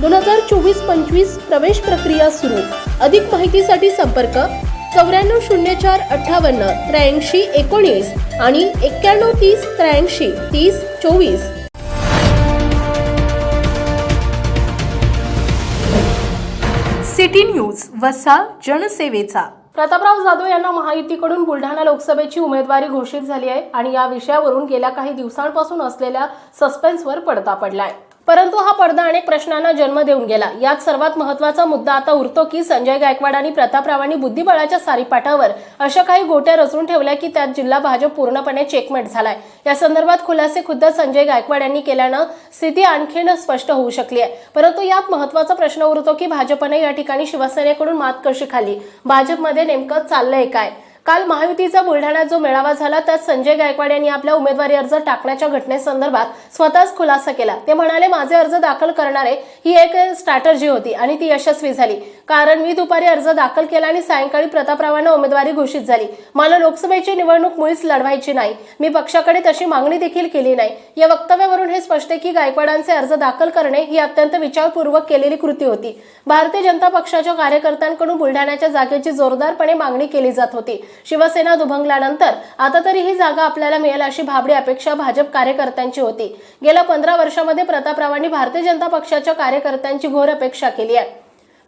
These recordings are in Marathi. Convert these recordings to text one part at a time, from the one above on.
दोन हजार चोवीस पंचवीस प्रवेश प्रक्रिया सुरू. अधिक माहितीसाठी संपर्क चौऱ्याण्णव शून्य चार अठ्ठावन्न त्र्याऐंशी एकोणीस आणि एक्क्याण्णव तीस त्र्याऐंशी तीस चोवीस. सिटी न्यूज वसा जनसेवेचा. प्रतापराव जाधव यांना महायुतीकडून बुलढाणा लोकसभेची उमेदवारी घोषित झाली आहे आणि या विषयावरून गेल्या काही दिवसांपासून असलेल्या सस्पेन्सवर पडदा पडलाय. परंतु हा पडदा अनेक प्रश्नांना जन्म देऊन गेला. यात सर्वात महत्त्वाचा मुद्दा आता उरतो की संजय गायकवाड आणि प्रतापरावांनी बुद्धिबळाच्या सारीपाठावर अशा काही गोट्या रचून ठेवल्या की त्यात जिल्हा भाजप पूर्णपणे चेकमेट झालाय. या संदर्भात खुलासे खुद्द संजय गायकवाड यांनी केल्यानं स्थिती आणखीन स्पष्ट होऊ शकली आहे. परंतु यात महत्त्वाचा प्रश्न उरतो की भाजपने या ठिकाणी शिवसेनेकडून मात कशी खाली भाजपमध्ये नेमकं चाललंय काय? काल महायुतीचा बुलढाण्यात जो मेळावा झाला त्यात संजय गायकवाड यांनी आपला उमेदवारी अर्ज टाकण्याच्या घटनेसंदर्भात स्वतःच खुलासा केला. ते म्हणाले माझे अर्ज दाखल करणारे ही एक स्ट्रॅटर्जी होती आणि ती यशस्वी झाली. कारण मी दुपारी अर्ज दाखल केला आणि सायंकाळी प्रतापरावांना उमेदवारी घोषित झाली. मला लोकसभेची निवडणूक मुळीच लढवायची नाही. मी पक्षाकडे तशी मागणी देखील केली नाही. या वक्तव्यावरून हे स्पष्ट आहे की गायकवाडांचे अर्ज दाखल करणे ही अत्यंत विचारपूर्वक केलेली कृती होती. भारतीय जनता पक्षाच्या कार्यकर्त्यांकडून बुलढाण्याच्या जागेची जोरदारपणे मागणी केली जात होती. शिवसेना दुभंगल्यानंतर आता तरी ही जागा आपल्याला मिळेल अशी भाबडी अपेक्षा भाजप कार्यकर्त्यांची होती. गेल्या पंधरा वर्षामध्ये प्रतापरावांनी भारतीय जनता पक्षाच्या कार्यकर्त्यांची घोर अपेक्षा केली आहे.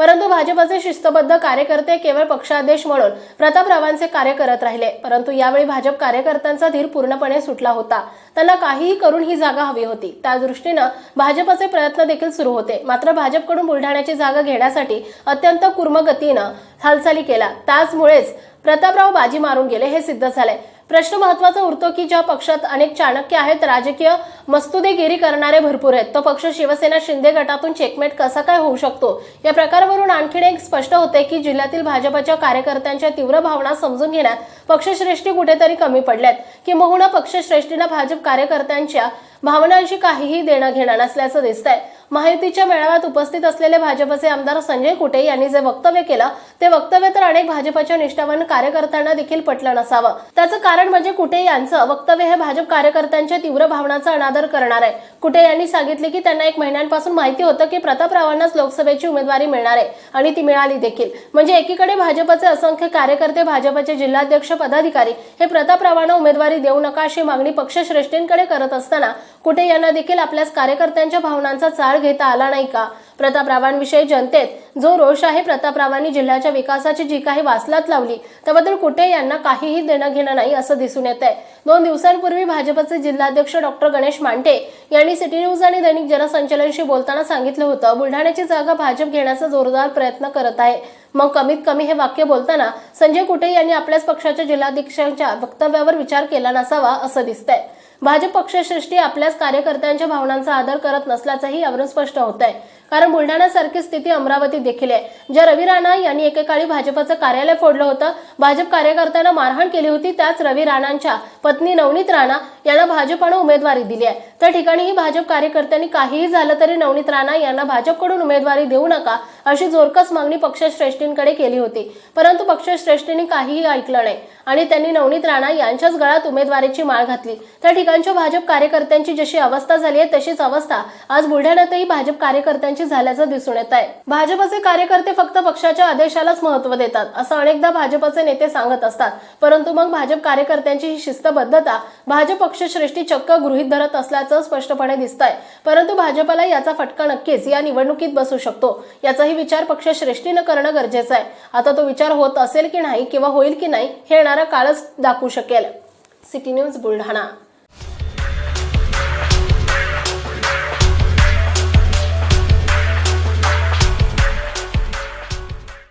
परंतु भाजपचे शिस्तबद्ध कार्यकर्ते केवळ पक्षादेश म्हणून प्रतापरावांचे कार्य करत राहिले. परंतु यावेळी भाजप कार्यकर्त्यांचा धीर पूर्णपणे सुटला होता. त्यांना काहीही करून ही जागा हवी होती. त्या दृष्टीनं भाजपचे प्रयत्न देखील सुरू होते. मात्र भाजपकडून बुलढाण्याची जागा घेण्यासाठी अत्यंत कुर्मगतीनं हालचाली केला त्याचमुळेच प्रतापराव बाजी मारून गेले हे सिद्ध झाले. प्रश्न महत्त्वाचा उरतो की ज्या पक्षात अनेक चाणक्य आहेत राजकीय मस्तुदेगिरी करणारे भरपूर आहेत. तो पक्ष शिवसेना शिंदे गटातून चेकमेट कसा काय होऊ शकतो? या प्रकारावरून आणखीन एक स्पष्ट होते की जिल्ह्यातील भाजपच्या कार्यकर्त्यांच्या तीव्र भावना समजून घेण्यात पक्षश्रेष्ठी कुठेतरी कमी पडल्यात. किंबहुना पक्षश्रेष्ठीला भाजप कार्यकर्त्यांच्या भावनांशी काहीही देणं घेणं नसल्याचं दिसत आहे महायुतीच्या मेळाव्यात उपस्थित असलेले भाजपचे आमदार संजय कुटे यांनी जे वक्तव्य केलं ते वक्तव्य तर अनेक भाजपच्या निष्ठावान कार्यकर्त्यांना देखील पटलं नसावं. त्याचं कारण म्हणजे कुटे यांचं वक्तव्य हे भाजप कार्यकर्त्यांच्या तीव्र भावनाचा अनादर करणार आहे. कुटे यांनी सांगितले की त्यांना एक महिन्यांपासून माहिती होतं की प्रतापरावांनाच लोकसभेची उमेदवारी मिळणार आहे आणि ती मिळाली देखील. म्हणजे एकीकडे भाजपचे असंख्य कार्यकर्ते भाजपचे जिल्हाध्यक्ष पदाधिकारी हे प्रतापरावांना उमेदवारी देऊ नका अशी मागणी पक्षश्रेष्ठींकडे करत असताना कुठे यांना देखील आपल्याच कार्यकर्त्यांच्या भावनांचा चाळ घेता आला नाही का? प्रतापरावांविषयी जनतेत जो रोष आहे प्रतापरावांनी जिल्ह्याच्या विकासाची जी काही वासलात लावली त्याबद्दल कुठे यांना काहीही देणं घेणं नाही असं दिसून येत आहे. दोन दिवसांपूर्वी भाजपचे जिल्हाध्यक्ष डॉक्टर गणेश मांटे यांनी सिटी न्यूज आणि दैनिक जनसंचलनशी बोलताना सांगितलं होतं बुलढाण्याची जागा भाजप घेण्याचा जोरदार प्रयत्न करत आहे. मग कमीत कमी हे वाक्य बोलताना संजय कुटे यांनी आपल्याच पक्षाच्या जिल्हाध्यक्षांच्या वक्तव्यावर विचार केला नसावा असं दिसतंय. भाजप पक्षश्रेष्ठी आपल्याच कार्यकर्त्यांच्या भावनांचा आदर करत नसल्याचंही यावरून स्पष्ट होत आहे कारण बुलढाण्यासारखी स्थिती अमरावतीत देखील आहे. ज्या रवी राणा यांनी एकेकाळी भाजपचं कार्यालय फोडलं होतं भाजप कार्यकर्त्यांना मारहाण केली होती त्याच रवी राणांच्या पत्नी नवनीत राणा यांना भाजपानं उमेदवारी दिली आहे. त्या ठिकाणीही भाजप कार्यकर्त्यांनी काहीही झालं तरी नवनीत राणा यांना भाजपकडून उमेदवारी देऊ नका अशी जोरकस मागणी पक्षश्रेष्ठींकडे केली होती. परंतु पक्षश्रेष्ठींनी काहीही ऐकलं नाही आणि त्यांनी नवनीत राणा यांच्याच गळ्यात उमेदवारीची माळ घातली. त्या ठिकाणच्या भाजप कार्यकर्त्यांची जशी अवस्था झाली आहे तशीच अवस्था आज बुलढाण्यातही भाजप कार्यकर्त्यांची झाल्याचं दिसून येत आहे. भाजपचे कार्यकर्ते फक्त पक्षाच्या आदेशालाच महत्त्व देतात असं अनेकदा भाजपचे नेते सांगत असतात. परंतु मग भाजप कार्यकर्त्यांची ही शिस्तबद्धता भाजप पक्षश्रेष्ठी चक्क गृहीत धरत असल्याचं स्पष्टपणे दिसत आहे परंतु भाजपला याचा फटका नक्कीच या निवडणुकीत बसू शकतो. याचाही विचार पक्षश्रेष्ठीनं करणं गरजेचं आहे. आता तो विचार होत असेल की नाही किंवा होईल की नाही हे येणारा काळच दाखवू शकेल. City news Buldhana.